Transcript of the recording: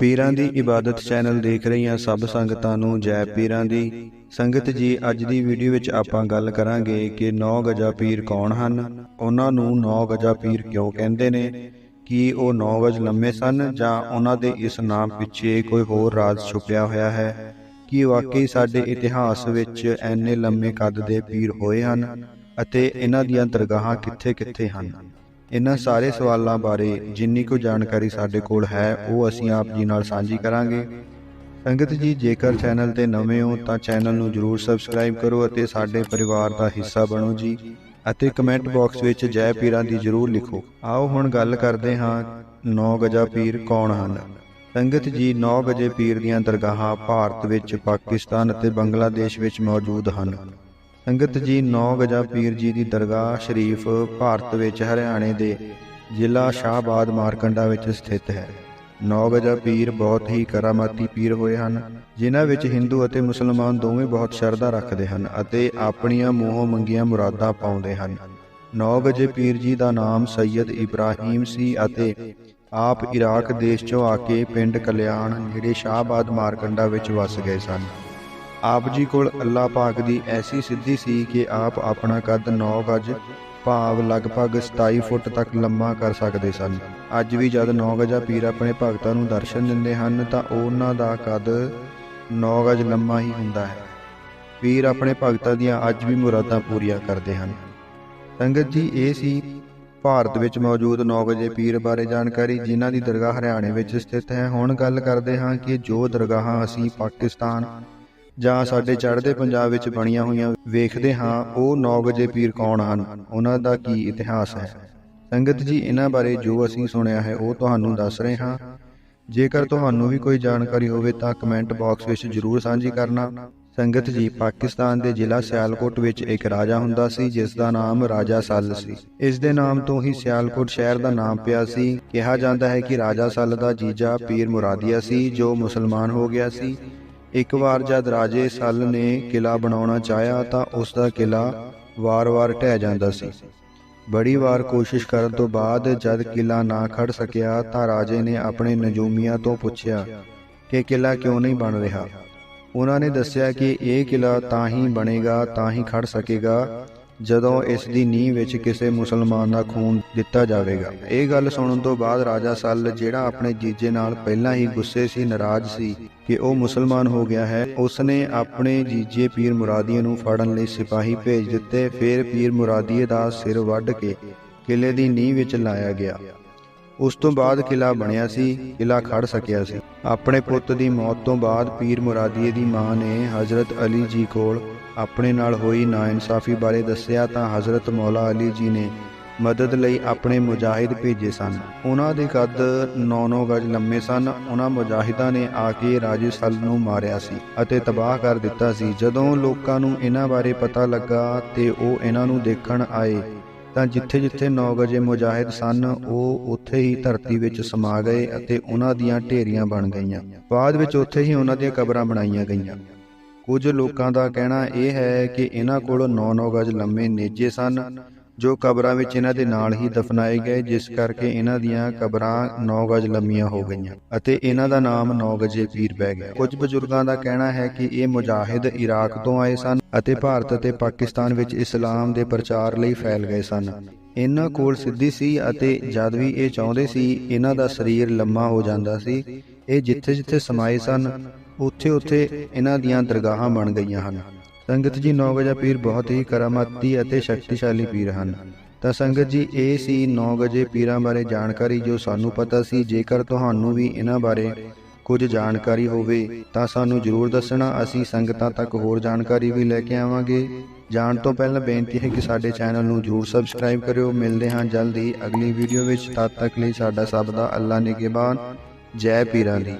ਪੀਰਾਂ ਦੀ ਇਬਾਦਤ ਚੈਨਲ ਦੇਖ ਰਹੀਆਂ ਸਭ ਸੰਗਤਾਂ ਨੂੰ ਜੈ ਪੀਰਾਂ ਦੀ। ਸੰਗਤ ਜੀ ਅੱਜ ਦੀ ਵੀਡੀਓ ਵਿੱਚ ਆਪਾਂ ਗੱਲ ਕਰਾਂਗੇ ਕਿ 9 ਗਜਾ ਪੀਰ ਕੌਣ ਹਨ? ਉਹਨਾਂ ਨੂੰ 9 ਗਜਾ ਪੀਰ ਕਿਉਂ ਕਹਿੰਦੇ ਨੇ? ਕੀ ਉਹ 9 ਗਜ ਲੰਮੇ ਸਨ ਜਾਂ ਉਹਨਾਂ ਦੇ ਇਸ ਨਾਮ ਪਿੱਛੇ ਕੋਈ ਹੋਰ ਰਾਜ਼ ਛੁਪਿਆ ਹੋਇਆ ਹੈ। ਕੀ ਵਾਕਈ ਸਾਡੇ ਇਤਿਹਾਸ ਵਿੱਚ ਐਨੇ ਲੰਮੇ ਕੱਦ ਦੇ ਪੀਰ ਹੋਏ ਹਨ ਅਤੇ ਇਹਨਾਂ ਦੀਆਂ ਦਰਗਾਹਾਂ ਕਿੱਥੇ-ਕਿੱਥੇ ਹਨ? ਇਹਨਾਂ ਸਾਰੇ ਸਵਾਲਾਂ ਬਾਰੇ ਜਿੰਨੀ ਕੁ ਜਾਣਕਾਰੀ ਸਾਡੇ ਕੋਲ ਹੈ ਉਹ ਅਸੀਂ ਆਪ ਜੀ ਨਾਲ ਸਾਂਝੀ ਕਰਾਂਗੇ। ਸੰਗਤ ਜੀ ਜੇਕਰ ਚੈਨਲ ਤੇ ਨਵੇਂ ਹੋ ਤਾਂ ਚੈਨਲ ਨੂੰ ਜਰੂਰ ਸਬਸਕ੍ਰਾਈਬ ਕਰੋ ਅਤੇ ਸਾਡੇ ਪਰਿਵਾਰ ਦਾ ਹਿੱਸਾ ਬਣੋ ਜੀ ਅਤੇ ਕਮੈਂਟ ਬਾਕਸ ਵਿੱਚ ਜੈ ਪੀਰਾਂ ਦੀ ਜਰੂਰ ਲਿਖੋ। ਆਓ ਹੁਣ ਗੱਲ ਕਰਦੇ ਹਾਂ 9 ਗਜਾ ਪੀਰ ਕੌਣ ਹਨ? ਸੰਗਤ ਜੀ 9 ਗਜੇ ਪੀਰ ਦੀਆਂ ਦਰਗਾਹਾਂ ਭਾਰਤ ਵਿੱਚ ਪਾਕਿਸਤਾਨ ਅਤੇ ਬੰਗਲਾਦੇਸ਼ ਵਿੱਚ ਮੌਜੂਦ ਹਨ। ਸੰਗਤ ਜੀ 9 ਗਜਾ ਪੀਰ ਜੀ ਦੀ ਦਰਗਾਹ ਸ਼ਰੀਫ ਭਾਰਤ ਵਿੱਚ ਹਰਿਆਣੇ ਦੇ ਜ਼ਿਲ੍ਹਾ ਸ਼ਾਹਬਾਦ ਮਾਰਕੰਡਾ ਵਿੱਚ ਸਥਿਤ ਹੈ। 9 ਗਜਾ ਪੀਰ ਬਹੁਤ ਹੀ ਕਰਾਮਾਤੀ ਪੀਰ ਹੋਏ ਹਨ, ਜਿਨ੍ਹਾਂ ਵਿੱਚ ਹਿੰਦੂ ਅਤੇ ਮੁਸਲਮਾਨ ਦੋਵੇਂ ਬਹੁਤ ਸ਼ਰਧਾ ਰੱਖਦੇ ਹਨ ਅਤੇ ਆਪਣੀਆਂ ਮੂੰਹੋਂ ਮੰਗੀਆਂ ਮੁਰਾਦਾਂ ਪਾਉਂਦੇ ਹਨ। 9 ਗਜੇ ਪੀਰ ਜੀ ਦਾ ਨਾਮ ਸੈਯਦ ਇਬਰਾਹੀਮ ਸੀ ਅਤੇ ਆਪ ਇਰਾਕ ਦੇਸ਼ ਚੋਂ ਆ ਕੇ ਪਿੰਡ ਕਲਿਆਣ ਨੇੜੇ ਸ਼ਾਹਬਾਦ ਮਾਰਕੰਡਾ ਵਿੱਚ ਵਸ ਗਏ ਸਨ। ਆਪ ਜੀ ਕੋਲ ਅੱਲਾ ਪਾਕ ਦੀ ਐਸੀ ਸਿੱਧੀ ਸੀ ਕਿ ਆਪ ਆਪਣਾ ਕੱਦ 9 ਗਜ ਭਾਵ ਲਗਭਗ 27 ਫੁੱਟ ਤੱਕ ਲੰਮਾ ਕਰ ਸਕਦੇ ਸਨ। ਅੱਜ ਵੀ ਜਦ 9 ਗਜਾ ਪੀਰ ਆਪਣੇ ਭਗਤਾਂ ਨੂੰ ਦਰਸ਼ਨ ਦਿੰਦੇ ਹਨ, ਤਾਂ ਉਹਨਾਂ ਦਾ ਕੱਦ 9 ਗਜ ਲੰਮਾ ਹੀ ਹੁੰਦਾ ਹੈ। ਪੀਰ ਆਪਣੇ ਭਗਤਾਂ ਦੀਆਂ ਅੱਜ ਵੀ ਮੁਰਾਦਾਂ ਪੂਰੀਆਂ ਕਰਦੇ ਹਨ। ਸੰਗਤ ਜੀ, ਇਹ ਸੀ ਭਾਰਤ ਵਿੱਚ ਮੌਜੂਦ 9 ਗਜੇ ਪੀਰ ਬਾਰੇ ਜਾਣਕਾਰੀ, ਜਿਨ੍ਹਾਂ ਦੀ ਦਰਗਾਹ ਹਰਿਆਣੇ ਵਿੱਚ ਸਥਿਤ ਹੈ। ਹੁਣ ਗੱਲ ਕਰਦੇ ਹਾਂ ਕਿ ਜੋ ਦਰਗਾਹਾਂ ਅਸੀਂ ਪਾਕਿਸਤਾਨ ਜਾਂ ਸਾਡੇ ਚੜ੍ਹਦੇ ਪੰਜਾਬ ਵਿੱਚ ਬਣੀਆਂ ਹੋਈਆਂ ਵੇਖਦੇ ਹਾਂ, ਉਹ 9 ਵਜੇ ਪੀਰ ਕੌਣ ਹਨ? ਉਹਨਾਂ ਦਾ ਕੀ ਇਤਿਹਾਸ ਹੈ? ਸੰਗਤ ਜੀ, ਇਹਨਾਂ ਬਾਰੇ ਜੋ ਅਸੀਂ ਸੁਣਿਆ ਹੈ, ਉਹ ਤੁਹਾਨੂੰ ਦੱਸ ਰਹੇ ਹਾਂ। ਜੇਕਰ ਤੁਹਾਨੂੰ ਵੀ ਕੋਈ ਜਾਣਕਾਰੀ ਹੋਵੇ, ਤਾਂ ਕਮੈਂਟ ਬਾਕਸ ਵਿੱਚ ਜਰੂਰ ਸਾਂਝੀ ਕਰਨਾ। ਸੰਗਤ ਜੀ, ਪਾਕਿਸਤਾਨ ਦੇ ਜ਼ਿਲ੍ਹਾ ਸਿਆਲਕੋਟ ਵਿੱਚ ਇੱਕ ਰਾਜਾ ਹੁੰਦਾ ਸੀ, ਜਿਸ ਦਾ ਨਾਮ ਰਾਜਾ ਸੱਲ ਸੀ। ਇਸ ਦੇ ਨਾਮ ਤੋਂ ਹੀ ਸਿਆਲਕੋਟ ਸ਼ਹਿਰ ਦਾ ਨਾਮ ਪਿਆ ਸੀ। ਕਿਹਾ ਜਾਂਦਾ ਹੈ ਕਿ ਰਾਜਾ ਸੱਲ ਦਾ ਜੀਜਾ ਪੀਰ ਮੁਰਾਦੀਆ ਸੀ, ਜੋ ਮੁਸਲਮਾਨ ਹੋ ਗਿਆ ਸੀ। ਇੱਕ ਵਾਰ ਜਦ ਰਾਜੇ ਸੱਲ ਨੇ ਕਿਲਾ ਬਣਾਉਣਾ ਚਾਹਿਆ ਤਾਂ ਉਸ ਦਾ ਕਿਲਾ ਵਾਰ-ਵਾਰ ਢਹਿ ਜਾਂਦਾ ਸੀ। ਬੜੀ ਵਾਰ ਕੋਸ਼ਿਸ਼ ਕਰਨ ਤੋਂ ਬਾਅਦ ਜਦ ਕਿਲਾ ਨਾ ਖੜ ਸਕਿਆ ਤਾਂ ਰਾਜੇ ਨੇ ਆਪਣੇ ਨਜੂਮੀਆਂ ਤੋਂ ਪੁੱਛਿਆ ਕਿ ਕਿਲਾ ਕਿਉਂ ਨਹੀਂ ਬਣ ਰਿਹਾ। ਉਹਨਾਂ ਨੇ ਦੱਸਿਆ ਕਿ ਇਹ ਕਿਲਾ ਤਾਂ ਹੀ ਬਣੇਗਾ, ਤਾਂ ਹੀ ਖੜ ਸਕੇਗਾ ਜਦੋਂ ਇਸ ਦੀ ਨੀਂਹ ਵਿੱਚ ਕਿਸੇ ਮੁਸਲਮਾਨ ਦਾ ਖੂਨ ਦਿੱਤਾ ਜਾਵੇਗਾ। ਇਹ ਗੱਲ ਸੁਣਨ ਤੋਂ ਬਾਅਦ ਰਾਜਾ ਸੱਲ ਜਿਹੜਾ ਆਪਣੇ ਜੀਜੇ ਨਾਲ ਪਹਿਲਾਂ ਹੀ ਗੁੱਸੇ ਸੀ ਨਾਰਾਜ਼ ਸੀ ਕਿ ਉਹ ਮੁਸਲਮਾਨ ਹੋ ਗਿਆ ਹੈ। ਉਸ ਨੇ ਆਪਣੇ ਜੀਜੇ ਪੀਰ ਮੁਰਾਦੀਏ ਨੂੰ ਫੜਨ ਲਈ ਸਿਪਾਹੀ ਭੇਜ ਦਿੱਤੇ। ਫਿਰ ਪੀਰ ਮੁਰਾਦੀਏ ਦਾ ਸਿਰ ਵੱਢ ਕੇ ਕਿਲੇ ਦੀ ਨੀਂਹ ਵਿੱਚ ਲਾਇਆ ਗਿਆ। ਉਸ ਤੋਂ ਬਾਅਦ ਕਿਲਾ ਬਣਿਆ ਸੀ ਕਿਲਾ ਖੜ ਸਕਿਆ ਸੀ। ਆਪਣੇ ਪੁੱਤ ਦੀ ਮੌਤ ਤੋਂ ਬਾਅਦ ਪੀਰ ਮੁਰਾਦੀਏ ਦੀ ਮਾਂ ਨੇ ਹਜ਼ਰਤ ਅਲੀ ਜੀ ਕੋਲ ਆਪਣੇ ਨਾਲ ਹੋਈ ਨਾਇਨਸਾਫੀ ਬਾਰੇ ਦੱਸਿਆ ਤਾਂ ਹਜ਼ਰਤ ਮੌਲਾ ਅਲੀ ਜੀ ਨੇ ਮਦਦ ਲਈ ਆਪਣੇ ਮੁਜਾਹਿਦ ਭੇਜੇ ਸਨ। ਉਹਨਾਂ ਦੇ ਕੱਦ 9-9 ਗਜ ਲੰਮੇ ਸਨ। ਉਹਨਾਂ ਮੁਜਾਹਿਦਾਂ ਨੇ ਆ ਕੇ ਰਾਜੇ ਸਲ ਨੂੰ ਮਾਰਿਆ ਸੀ ਅਤੇ ਤਬਾਹ ਕਰ ਦਿੱਤਾ ਸੀ। ਜਦੋਂ ਲੋਕਾਂ ਨੂੰ ਇਹਨਾਂ ਬਾਰੇ ਪਤਾ ਲੱਗਾ ਤੇ ਉਹ ਇਹਨਾਂ ਨੂੰ ਦੇਖਣ ਆਏ ਤਾਂ ਜਿੱਥੇ-ਜਿੱਥੇ 9 ਗਜੇ ਮੁਜਾਹਿਦ ਸਨ, ਉਹ ਉੱਥੇ ਹੀ ਧਰਤੀ ਵਿੱਚ ਸਮਾ ਗਏ ਅਤੇ ਉਹਨਾਂ ਦੀਆਂ ਢੇਰੀਆਂ ਬਣ ਗਈਆਂ। ਬਾਅਦ ਵਿੱਚ ਉੱਥੇ ਹੀ ਉਹਨਾਂ ਦੀਆਂ ਕਬਰਾਂ ਬਣਾਈਆਂ ਗਈਆਂ। ਕੁਝ ਲੋਕਾਂ ਦਾ ਕਹਿਣਾ ਇਹ ਹੈ ਕਿ ਇਹਨਾਂ ਕੋਲ 9-9 ਗਜ ਲੰਮੇ ਨੇਜੇ ਸਨ। ਜੋ ਕਬਰਾਂ ਵਿੱਚ ਇਹਨਾਂ ਦੇ ਨਾਲ ਹੀ ਦਫਨਾਏ ਗਏ, ਜਿਸ ਕਰਕੇ ਇਹਨਾਂ ਦੀਆਂ ਕਬਰਾਂ 9 ਗਜ ਲੰਮੀਆਂ ਹੋ ਗਈਆਂ ਅਤੇ ਇਹਨਾਂ ਦਾ ਨਾਮ 9 ਗਜੇ ਪੀਰ ਪੈ ਗਿਆ। ਕੁਝ ਬਜ਼ੁਰਗਾਂ ਦਾ ਕਹਿਣਾ ਹੈ ਕਿ ਇਹ ਮੁਜਾਹਿਦ ਇਰਾਕ ਤੋਂ ਆਏ ਸਨ ਅਤੇ ਭਾਰਤ ਅਤੇ ਪਾਕਿਸਤਾਨ ਵਿੱਚ ਇਸਲਾਮ ਦੇ ਪ੍ਰਚਾਰ ਲਈ ਫੈਲ ਗਏ ਸਨ। ਇਹਨਾਂ ਕੋਲ ਸਿੱਧੀ ਸੀ ਅਤੇ ਜਦ ਵੀ ਇਹ ਚਾਹੁੰਦੇ ਸੀ, ਇਹਨਾਂ ਦਾ ਸਰੀਰ ਲੰਮਾ ਹੋ ਜਾਂਦਾ ਸੀ। ਇਹ ਜਿੱਥੇ-ਜਿੱਥੇ ਸਮਾਏ ਸਨ, ਉੱਥੇ-ਉੱਥੇ ਇਹਨਾਂ ਦੀਆਂ ਦਰਗਾਹਾਂ ਬਣ ਗਈਆਂ ਹਨ। ਸੰਗਤ ਜੀ 9 ਗਜਾ ਪੀਰ ਬਹੁਤ ਹੀ ਕਰਾਮਾਤੀ ਅਤੇ ਸ਼ਕਤੀਸ਼ਾਲੀ ਪੀਰ ਹਨ। ਤਾਂ ਸੰਗਤ ਜੀ, ਇਹ ਸੀ 9 ਗਜੇ ਪੀਰਾਂ ਬਾਰੇ ਜਾਣਕਾਰੀ ਜੋ ਸਾਨੂੰ ਪਤਾ ਸੀ। ਜੇਕਰ ਤੁਹਾਨੂੰ ਵੀ ਇਹਨਾਂ ਬਾਰੇ ਕੁਝ ਜਾਣਕਾਰੀ ਹੋਵੇ, ਤਾਂ ਸਾਨੂੰ ਜਰੂਰ ਦੱਸਣਾ। ਅਸੀਂ ਸੰਗਤਾਂ ਤੱਕ ਹੋਰ ਜਾਣਕਾਰੀ ਵੀ ਲੈ ਕੇ ਆਵਾਂਗੇ। ਜਾਣ ਤੋਂ ਪਹਿਲਾਂ ਬੇਨਤੀ ਹੈ ਕਿ ਸਾਡੇ ਚੈਨਲ ਨੂੰ ਜਰੂਰ ਸਬਸਕ੍ਰਾਈਬ ਕਰਿਓ। ਮਿਲਦੇ ਹਾਂ ਜਲਦੀ ਅਗਲੀ ਵੀਡੀਓ ਵਿੱਚ। ਤਦ ਤੱਕ ਲਈ ਸਾਡਾ ਸਭ ਦਾ ਅੱਲਾ ਨਿਗਹਿਬਾਨ ਜੈ ਪੀਰਾਂ ਦੀ।